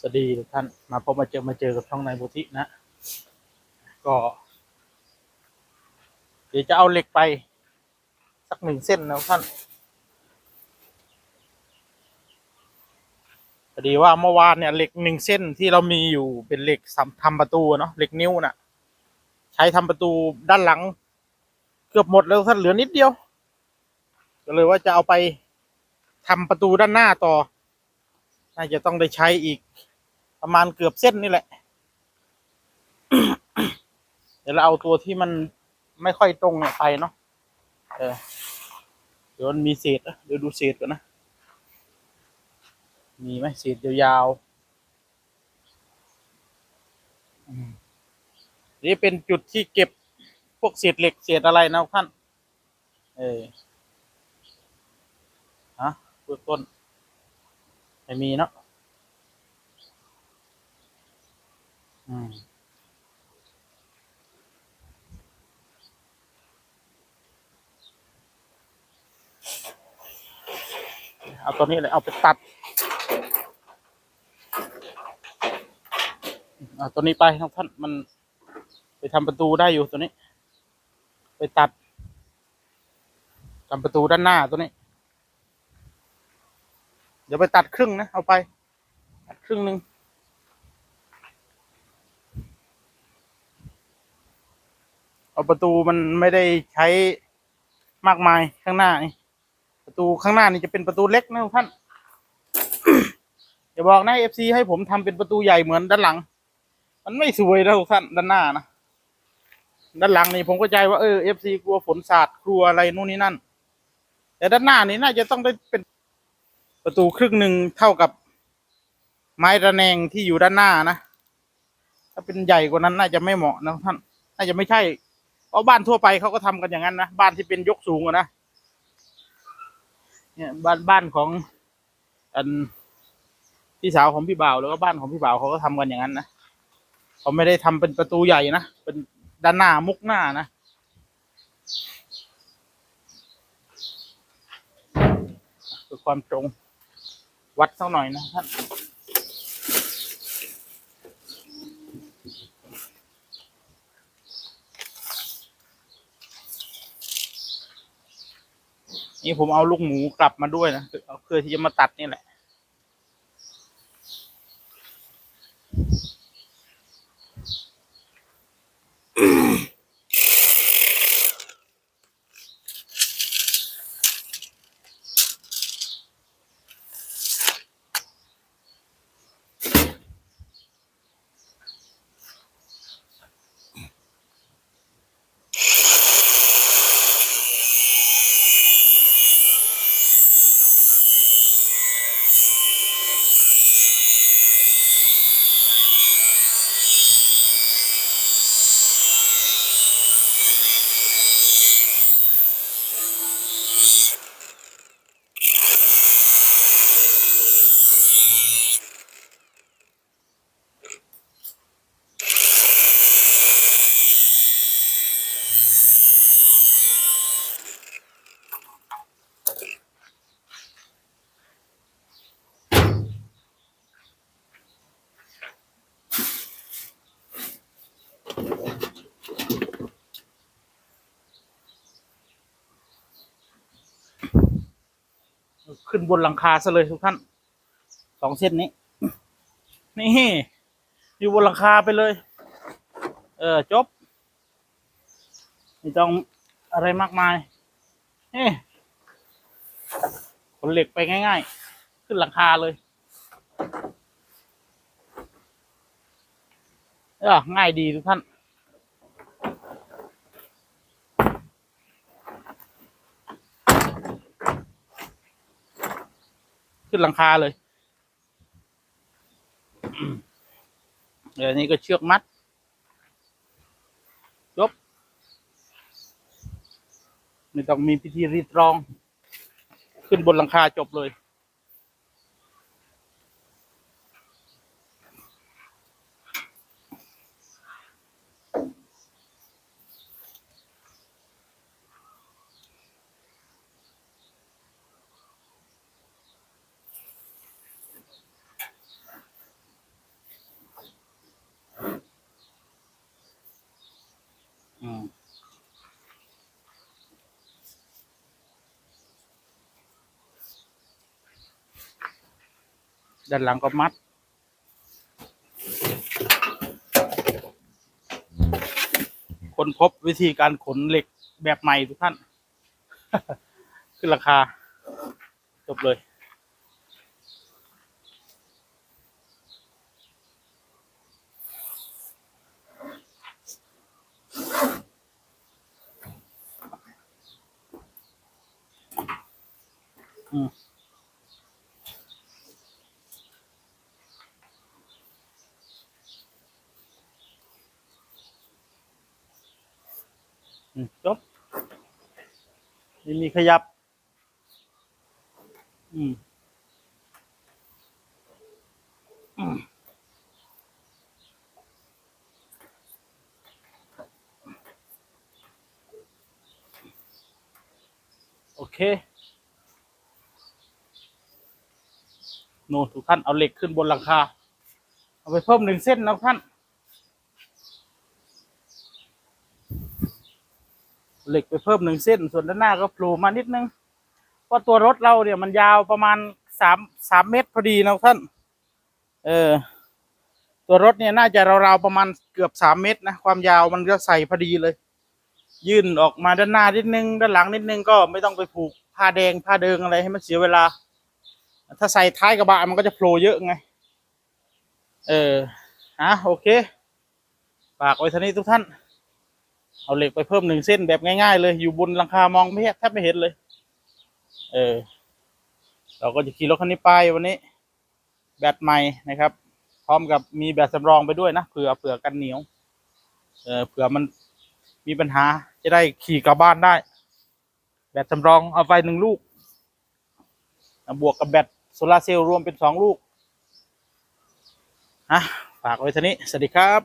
สวัสดีทุกท่านมาพบมาเจอมาเจอกับช่องนายโบธินะ ก็ เดี๋ยวจะเอาเหล็กไป สักหนึ่งเส้นนะท่านพอดีว่าเมื่อวานเนี่ยเหล็กหนึ่งเส้นที่เรามีอยู่เป็นเหล็กสำทำประตูเนาะเหล็กนิ้วน่ะ ใช้ทำประตูด้านหลัง เกือบหมดแล้วท่านเหลือนิดเดียว ก็เลยว่าจะเอาไปทำประตูด้านหน้าต่อน่าจะต้องได้ใช้อีก ประมาณเกือบเส้นนี่แหละ เดี๋ยวเราเอาตัวที่มันไม่ค่อยตรงเนี่ยไปเนาะเออเดี๋ยวมันมีเศษเดี๋ยวดูเศษก่อนนะ มีไหมเศษยาวๆนี่เป็นจุดที่เก็บพวกเศษเหล็กเศษอะไรนะท่าน เออฮะเบื้องต้น ไม่มีเนาะ อืม เอาตัวนี้เลยเอาไปตัด เอาตัวนี้ไปครับท่านมัน ไปทำประตูได้อยู่ตัวนี้ ไปตัดทำประตูด้านหน้าตัวนี้ เดี๋ยวไปตัดครึ่งนะ เอาไป ตัดครึ่งหนึ่ง เอาประตูมันไม่ได้ใช้มากมายข้างหน้านี่ประตูข้างหน้านี่จะเป็นประตูเล็กนะทุกท่านอย่าบอกนะเอฟซีให้ผมทำเป็นประตูใหญ่เหมือนด้านหลัง มันไม่สวยนะทุกท่านด้านหน้านะด้านหลังนี่ผมก็ใจว่าเออเอฟซีกลัวฝนสาดกลัวอะไรนู่นนี่นั่น แต่ด้านหน้านี่น่าจะต้องได้เป็นประตูครึ่งหนึ่งเท่ากับไม้ระแนงที่อยู่ด้านหน้านะถ้าเป็นใหญ่กว่านั้นน่าจะไม่เหมาะนะท่าน น่าจะไม่ใช่ ราะบ้านทั่วไปเขาก็ทำกันอย่างนั้นนะบ้านที่เป็นยกสูงอะนะเนี่ยบ้านบ้านของอันพี่สาวของพี่บ่าวแล้วก็บ้านของพี่บ่าวเขาก็ทำกันอย่างนั้นนะเขาไม่ได้ทำเป็นประตูใหญ่นะเป็นด้านหน้ามุกหน้านะเพื่อความตรงวัดสักหน่อยนะท่าน นี่ผมเอาลูกหมูกลับมาด้วยนะเพื่อที่จะมาตัดนี่แหละ ขึ้นบนหลังคาซะเลยทุกท่านสองเส้นนี้ นี่อยู่บนหลังคาไปเลย เออจบไม่ต้องอะไรมากมายเฮ้ขนเหล็กไปง่าย ๆ ขึ้นหลังคาเลยเออง่ายดีทุกท่าน ขึ้นหลังคาเลยเดี๋ยวนี้ก็เชือกมัดจบไม่ต้องมีพิธีรีตรอง ขึ้นบนหลังคาจบเลย ด้านหลังก็มัด คนพบวิธีการขนเหล็กแบบใหม่ทุกท่าน ขึ้นราคา จบเลย จบไม่มีขยับ อืมโอเคโน่นทุกท่านเอาเหล็กขึ้นบนหลังคา เอาไปเพิ่มหนึ่งเส้นนะท่าน เหล็กไปเพิ่มหนึ่งเส้น ส่วนด้านหน้าก็โผล่มานิดนึงเพราะตัวรถเราเนี่ยมันยาวประมาณสามสามเมตรพอดีนะท่าน เออ ตัวรถเนี่ยน่าจะราวๆประมาณเกือบสามเมตรนะ ความยาวมันก็ใส่พอดีเลย ยื่นออกมาด้านหน้านิดนึง ด้านหลังนิดนึงก็ไม่ต้องไปผูกผ้าแดงผ้าเดิงอะไรให้มันเสียเวลา ถ้าใส่ท้ายกระบะมันก็จะโผล่เยอะไง เอออะโอเคฝากไว้ท่านี้ทุกท่าน เอาเหล็กไปเพิ่มหนึ่งเส้นแบบง่ายๆเลย อยู่บนหลังคามองไม่เห็นแทบไม่เห็นเลย เออ เราก็จะขี่รถคันนี้ไปวันนี้ แบตใหม่นะครับ พร้อมกับมีแบตสำรองไปด้วยนะเผื่อเผื่อกันเหนียว เออเผื่อมันมีปัญหาจะได้ขี่กลับบ้านได้ แบตสำรองเอาไปหนึ่งลูก บวกกับแบตโซลาเซลล์รวมเป็นสองลูกอะฝากไว้ท่านี้ สวัสดีครับ